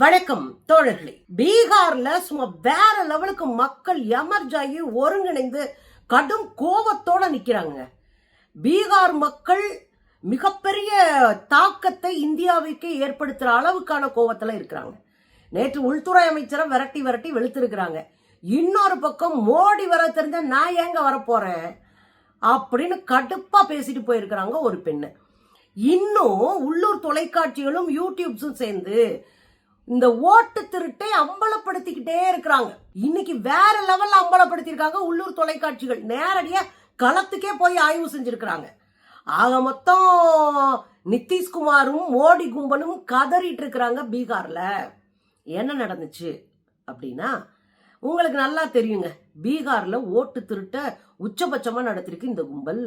வணக்கம் தோழர்களே. பீகார்ல சும்மா வேற லெவலுக்கு மக்கள் எமர்ஜாயி ஒருங்கிணைந்து கடும் கோபத்தோட நிக்கிறாங்க பீகார் மக்கள் மிகப்பெரிய தாக்கத்தை இந்தியாவுக்கு ஏற்படுத்துற அளவுக்கான கோபத்துல இருக்கிறாங்க. நேற்று உள்துறை அமைச்சரை விரட்டி விரட்டி வெளுத்திருக்கிறாங்க. இன்னொரு பக்கம் மோடி வர தெரிஞ்ச நான் ஏங்க வரப்போறேன்? அப்படின்னு கடுப்பா பேசிட்டு போயிருக்கிறாங்க ஒரு பெண்ணு. இன்னும் உள்ளூர் தொலைக்காட்சிகளும் யூடியூப்ஸும் சேர்ந்து இந்த ஓட்டு திருட்டை அம்பலப்படுத்திக்கிட்டே இருக்கிறாங்க. இன்னைக்கு வேற லெவல்ல அம்பலப்படுத்தியிருக்காங்க உள்ளூர் தொலைக்காட்சிகள். நேரடியா களத்துக்கே போய் ஆய்வு செஞ்சிருக்கிறாங்க. ஆக மொத்தம் நிதிஷ்குமாரும் மோடி கும்பலும் கதறிட்டு இருக்கிறாங்க பீகார்ல. என்ன நடந்துச்சு அப்படின்னா உங்களுக்கு நல்லா தெரியுங்க. பீகார்ல ஓட்டு திருட்ட உச்சபட்சமா நடத்திருக்கு இந்த கும்பல்.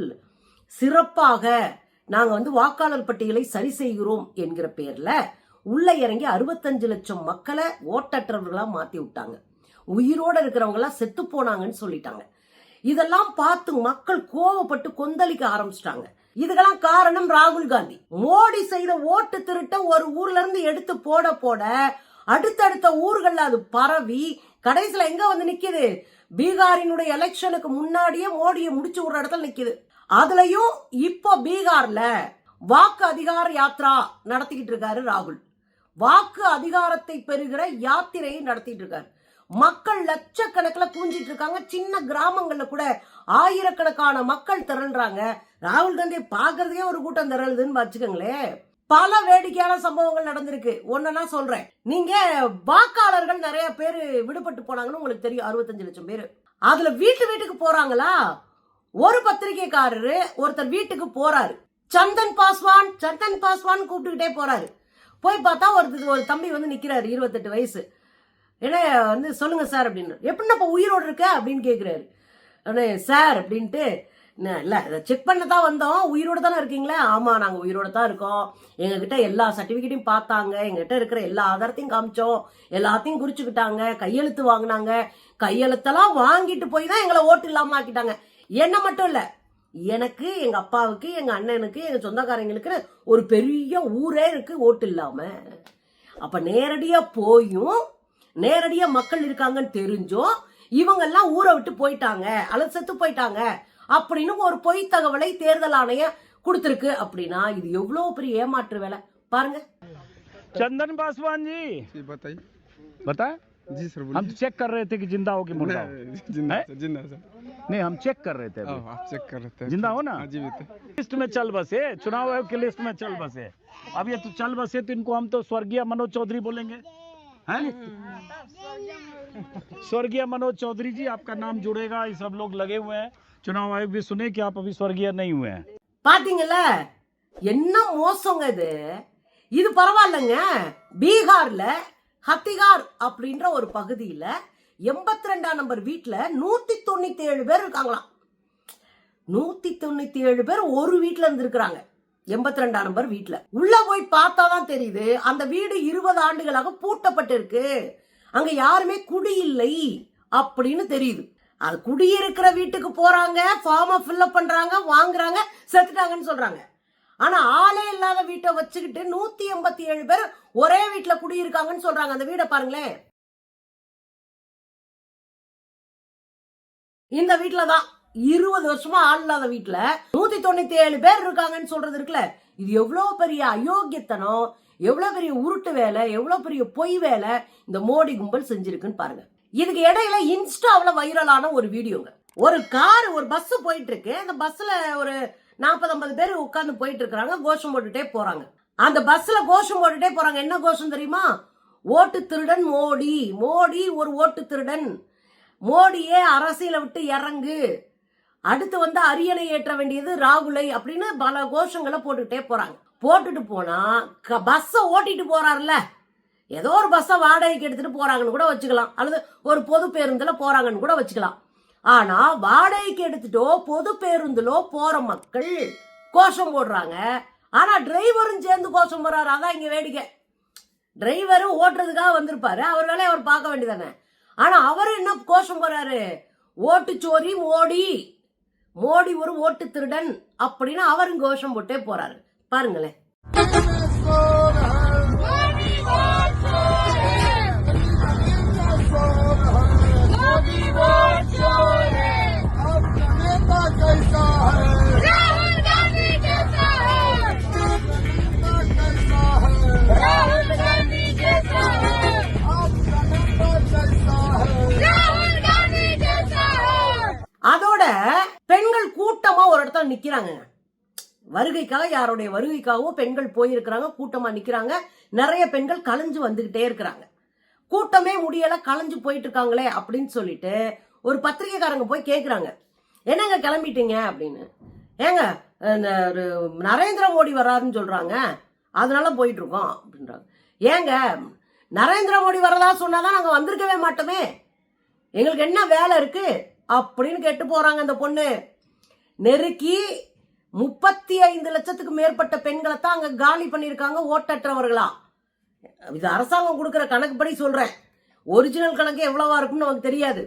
சிறப்பாக நாங்க வந்து வாக்காளர் பட்டியலை சரி செய்கிறோம் என்கிற பேர்ல உள்ளே இறங்கி அறுபத்தஞ்சு லட்சம் மக்களை ஓட்டற்றவர்களாக மாற்றி விட்டாங்க. உயிரோட இருக்கிறவங்களாம் செத்து போனாங்கன்னு சொல்லிட்டாங்க. இதெல்லாம் பார்த்து மக்கள் கோவப்பட்டு கொந்தளிக்க ஆரம்பிச்சிட்டாங்க. இதுக்கெல்லாம் காரணம் ராகுல் காந்தி. மோடி செய்த ஓட்டு திருட்ட ஒரு ஊர்ல இருந்து எடுத்து போட போட அடுத்தடுத்த ஊர்கள்ல அது பரவி கடைசியில எங்க வந்து நிக்குது? பீகாரினுடைய எலெக்ஷனுக்கு முன்னாடியே மோடியை முடிச்சு ஒரு இடத்துல நிக்குது. அதுலயும் இப்போ பீகார்ல வாக்கு அதிகார யாத்ரா நடத்திக்கிட்டு இருக்காரு ராகுல். வாக்கு அதிகாரத்தை பெறுகிற யாத்திரையை நடத்திட்டு இருக்காரு மக்கள் லட்சக்கணக்கில் குவிஞ்சிட்டு இருக்காங்க சின்ன கிராமங்கள்ல கூட ஆயிரக்கணக்கான மக்கள் திரள்றாங்க. ராகுல் காந்தி பார்க்கறதுக்கே ஒரு கூட்டம் திரளுதுன்னு வச்சுக்கோங்களேன் பல வேடிக்கையான சம்பவங்கள் நடந்திருக்கு. ஒன்னா சொல்றேன். நீங்க வாக்காளர்கள் நிறைய பேர் விடுபட்டு போனாங்கன்னு உங்களுக்கு தெரியும். அறுபத்தஞ்சு லட்சம் பேர். அதுல வீட்டு வீட்டுக்கு போறாங்களா? ஒரு பத்திரிகைக்காரரு ஒருத்தர் வீட்டுக்கு போறாரு. சந்தன் பாஸ்வான் சந்தன் பாஸ்வான் கூப்பிட்டுக்கிட்டே போறாரு. போய் பார்த்தா ஒருத்தர் ஒரு தம்பி வந்து நிற்கிறாரு இருபத்தெட்டு வயசு. என்ன வந்து சொல்லுங்கள் சார் அப்படின்னு. எப்படின்னா இப்போ உயிரோடு இருக்க அப்படின்னு கேட்குறாரு அண்ணே சார் அப்படின்ட்டு "என்ன, இதை செக் பண்ண தான் வந்தோம். உயிரோடு தானே இருக்கீங்களே? ஆமாம் நாங்கள் உயிரோடு தான் இருக்கோம். எங்ககிட்ட எல்லா சர்டிஃபிகேட்டையும் பார்த்தாங்க. எங்ககிட்ட இருக்கிற எல்லா ஆதாரத்தையும் காமிச்சோம். எல்லாத்தையும் குறிச்சுக்கிட்டாங்க. கையெழுத்து வாங்கினாங்க. கையெழுத்தெல்லாம் வாங்கிட்டு போய் தான் எங்களை ஓட்டு இல்லாமல் ஆக்கிட்டாங்க. என்ன மட்டும் இல்லை எனக்கு எங்க அப்பாவுக்கு எங்க அண்ணனுக்கு எங்க சொந்தக்காரங்களுக்கு ஒரு பெரிய ஊரே இருக்கு ஓட்டு இல்லாம அப்ப நேரடியா போயும் நேரடியா மக்கள் இருக்காங்கன்னு தெரிஞ்சும் இவங்க எல்லாம் ஊரை விட்டு போயிட்டாங்க அல்லது செத்து போயிட்டாங்க அப்படின்னு ஒரு பொய் தகவலை தேர்தல் ஆணையம் கொடுத்திருக்கு அப்படின்னா இது எவ்வளவு பெரிய ஏமாற்று வேலை பாருங்க चंदन पासवान जी जी बताइए बता जी सर हम बोलिए चेक कर रहे थे कि जिंदा हो कि मुर्दा हो नहीं, जिंदा है? सर जिंदा सर नहीं हम चेक कर रहे थे अभी। आओ, आप चेक कर रहे थे जिंदा हो ना? हाँ जी बताइए लिस्ट में चल बसे चुनाव आयोग की लिस्ट में चल बसे अब ये तो चल बसे तो इनको हम तो स्वर्गीय मनोज चौधरी बोलेंगे हैं स्वर्गीय मनोज चौधरी जी आपका नाम जुड़ेगा ये सब लोग लगे हुए हैं चुनाव आयोग भी सुने कि आप अभी स्वर्गीय नहीं हुए हैं பாத்தீங்கல்ல என்ன மோசங்க இது இது பரவாயில்லைங்க பீகார்ல ஹத்திகார் அப்படின்ற ஒரு பகுதியில் எண்பத்தி ரெண்டாம் நம்பர் வீட்டில் நூற்றி தொண்ணூற்றி ஏழு பேர் இருக்காங்களாம். நூற்றி தொண்ணூற்றி ஏழு பேர் ஒரு வீட்டில் இருந்திருக்கிறாங்க. எண்பத்தி ரெண்டாம் நம்பர் வீட்டில் உள்ளே போய் பார்த்தா தான் தெரியுது அந்த வீடு இருபது ஆண்டுகளாக பூட்டப்பட்டிருக்கு. அங்கே யாருமே குடியில்லை அப்படின்னு தெரியுது. அது குடியிருக்கிற வீட்டுக்கு போகிறாங்க ஃபார்மை ஃபில்லப் பண்ணுறாங்க வாங்குறாங்க செத்துட்டாங்கன்னு சொல்கிறாங்க ஆனா ஆளே இல்லாத வீட்டை வச்சுக்கிட்டு நூத்தி எண்பத்தி ஏழு பேர் ஒரே வீட்டுல குடியிருக்காங்கன்னு சொல்றாங்க. அந்த வீடை பாருங்களேன். இந்த வீட்டுல தான் இருபது வருஷமா ஆள் இல்லாத வீட்டுல நூத்தி தொண்ணூத்தி ஏழு பேர் இருக்காங்கன்னு சொல்றது இருக்குல்ல. இது எவ்வளவு பெரிய அயோக்கியத்தனம் எவ்வளவு பெரிய உருட்டு வேலை எவ்வளவு பெரிய பொய் வேலை இந்த மோடி கும்பல் செஞ்சிருக்குன்னு பாருங்க. இதுக்கு இடையில இன்ஸ்டாவில் வைரலான ஒரு வீடியோங்க. ஒரு கார் ஒரு பஸ் போயிட்டு இருக்கு. அந்த பஸ்ல ஒரு நாற்பது ஐம்பது பேர் உட்காந்து போயிட்டு இருக்கிறாங்க கோஷம் போட்டுட்டே போறாங்க. அந்த பஸ்ல கோஷம் போட்டுட்டே போறாங்க. என்ன கோஷம் தெரியுமா? ஓட்டு திருடன் மோடி. மோடி ஒரு ஓட்டு திருடன். மோடியே அரசியலை விட்டு இறங்கு. அடுத்து வந்து அரியணை ஏற்ற வேண்டியது ராகுலை அப்படின்னு பல கோஷங்களை போட்டுக்கிட்டே போறாங்க. போட்டுட்டு போனா பஸ்ஸை ஓட்டிட்டு போறாருல்ல. ஏதோ ஒரு பஸ்ஸை வாடகைக்கு எடுத்துட்டு போறாங்கன்னு கூட வச்சுக்கலாம். அல்லது ஒரு பொது பேருந்துல போறாங்கன்னு கூட வச்சுக்கலாம். ஆனா வாடகைக்கு எடுத்துட்டோ பொது பேருந்துலோ போற மக்கள் கோஷம் போடுறாங்க. ஆனா டிரைவரும் சேர்ந்து கோஷம் போடுறாரு. அதான் இங்க வேடிக்கை. டிரைவரும் ஓட்டுறதுக்காக வந்திருப்பாரு. அவர் வேலையை அவர் பார்க்க வேண்டியதானே. ஆனா அவர் என்ன கோஷம் போறாரு ஓட்டுச்சோரி மோடி. மோடி ஒரு ஓட்டு திருடன் அப்படின்னு அவரும் கோஷம் போட்டே போறாரு. பாருங்களேன். நிக்கிறாங்க வருகைக்காக யாருடைய வருகைக்காகவோ பெண்கள் போயிருக்கிறாங்க கூட்டமா நிக்கிறாங்க. நிறைய பெண்கள் கலைஞ்சு வந்துகிட்டே இருக்கிறாங்க. கூட்டமே முடியல கலைஞ்சு போயிட்டு இருக்காங்களே அப்படின்னு சொல்லிட்டு ஒரு பத்திரிக்கைக்காரங்க போய் கேட்குறாங்க என்னங்க கிளம்பிட்டீங்க அப்படின்னு. ஏங்க ஒரு நரேந்திர மோடி வராருன்னு சொல்றாங்க. அதனால போயிட்டு இருக்கோம் அப்படின்றாங்க. ஏங்க நரேந்திர மோடி வரதா சொன்னாதான் நாங்க வந்திருக்கவே மாட்டோமே. எங்களுக்கு என்ன வேலை இருக்கு? அப்படின்னு கேட்டு போறாங்க அந்த பொண்ணு. நெருக்கி முப்பத்தி ஐந்து லட்சத்துக்கு மேற்பட்ட பெண்களை தான் அங்க காலி பண்ணியிருக்காங்க ஓட்டற்றவர்களா இது அரசாங்கம் கொடுக்குற கணக்குப்படி சொல்றேன் ஒரிஜினல் கணக்கு எவ்வளவா இருக்கும்னு நமக்கு தெரியாது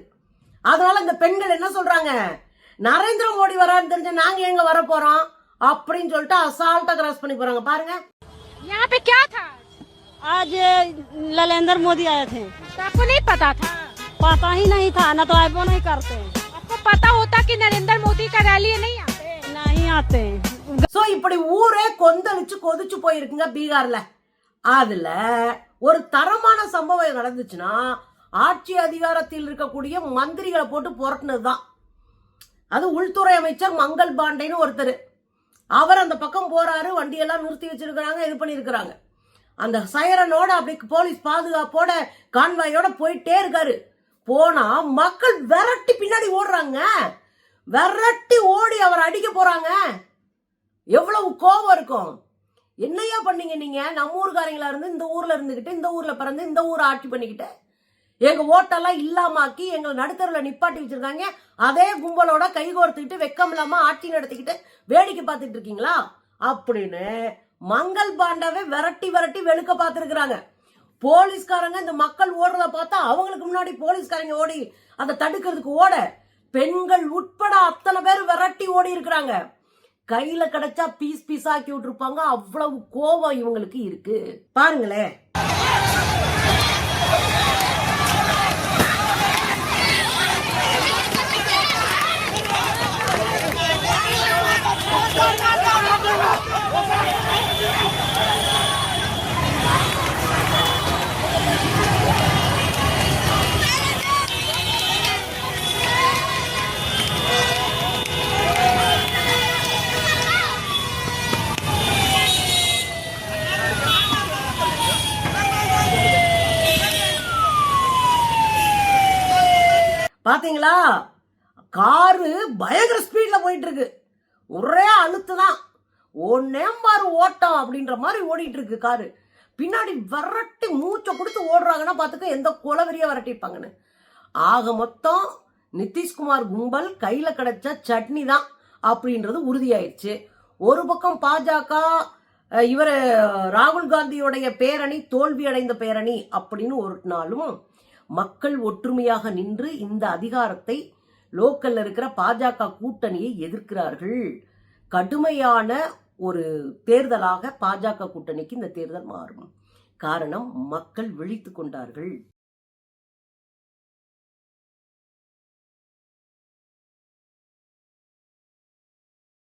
அதனால இந்த பெண்கள் என்ன சொல்றாங்க நரேந்திர மோடி வரான்னு தெரிஞ்ச நாங்க எங்க வர போறோம் அப்படின்னு சொல்லிட்டு அசால்ட்டா கிராஸ் பண்ணி போறாங்க பாருங்க यहाँ पे क्या था आज ये ललेंद्र मोदी आए थे तो आपको नहीं पता था पता ही नहीं था ना तो आईबो नहीं करते आपको पता होता कि नरेंद्र मोदी का रैली नहीं आते नहीं आते சோ இப்படி ஊரே கொந்தளிச்சு கொதிச்சு போயிருக்குங்க பீகார்ல அதுல ஒரு தரமான சம்பவம் நடந்துச்சுன்னா ஆட்சி அதிகாரத்தில் இருக்கக்கூடிய மந்திரிகளை போட்டு புரட்டினதுதான் அது உள்துறை அமைச்சர் மங்கள் பாண்டேன்னு ஒருத்தர் அவர் அந்த பக்கம் போறாரு வண்டியெல்லாம் நிறுத்தி வச்சிருக்கிறாங்க இது பண்ணியிருக்கிறாங்க அந்த சைரனோட அப்படி போலீஸ் பாதுகாப்போட கான்வாயோட போயிட்டே இருக்காரு போனா மக்கள் விரட்டி பின்னாடி ஓடுறாங்க விரட்டி ஓடி அவர் அடிக்க போறாங்க. எவ்வளவு கோபம் இருக்கும். என்னையா பண்ணீங்க நீங்க? நம்ம ஊர்காரங்களா இருந்து இந்த ஊர்ல இருந்துகிட்டு இந்த ஊர்ல பிறந்து இந்த ஊரை ஆட்சி பண்ணிக்கிட்டு. எங்க ஓட்டெல்லாம் இல்லாமாக்கி எங்களை நடுத்தருவில் நிப்பாட்டி வச்சிருக்காங்க. அதே கும்பலோட கைகோர்த்துக்கிட்டு வெக்கம் இல்லாம ஆட்சி நடத்திக்கிட்டு வேடிக்கை பார்த்துட்டு இருக்கீங்களா? அப்படின்னு மங்கள் பாண்டாவை விரட்டி விரட்டி வெளுக்க பார்த்துருக்குறாங்க. போலீஸ்காரங்க இந்த மக்கள் ஓடுறத பார்த்தா அவங்களுக்கு முன்னாடி போலீஸ்காரங்க ஓடி அதை தடுக்கிறதுக்கு ஓட பெண்கள் உட்பட அத்தனை பேர் விரட்டி ஓடி இருக்கிறாங்க. கையில கிடைச்சா பீஸ் பீஸ் ஆக்கி விட்டுருப்பாங்க. அவ்வளவு கோபம் இவங்களுக்கு இருக்கு. பாருங்களேன். பார்த்தீங்களா காரு பயங்கர ஸ்பீடில் போயிட்டு இருக்கு ஒரே அழுத்து தான் ஒன்னே பாரு ஓட்டம் அப்படின்ற மாதிரி ஓடிட்டு இருக்கு காரு. பின்னாடி விரட்டி மூச்சை கொடுத்து ஓடுறாங்கன்னா பார்த்துக்க எந்த குலவெறிய விரட்டிப்பாங்கன்னு ஆக மொத்தம் நிதிஷ்குமார் கும்பல் கையில் கிடைச்ச சட்னி தான் அப்படின்றது உறுதியாயிடுச்சு ஒரு பக்கம் பாஜக இவர் ராகுல் காந்தியோடைய பேரணி தோல்வி அடைந்த பேரணி அப்படின்னு ஒரு நாளும் மக்கள் ஒற்றுமையாக நின்று இந்த அதிகாரத்தை லோக்கல்ல இருக்கிற பாஜக கூட்டணியை எதிர்க்கிறார்கள். கடுமையான ஒரு தேர்தலாக பாஜக கூட்டணிக்கு இந்த தேர்தல் மாறும். காரணம் மக்கள் விழித்து கொண்டார்கள்.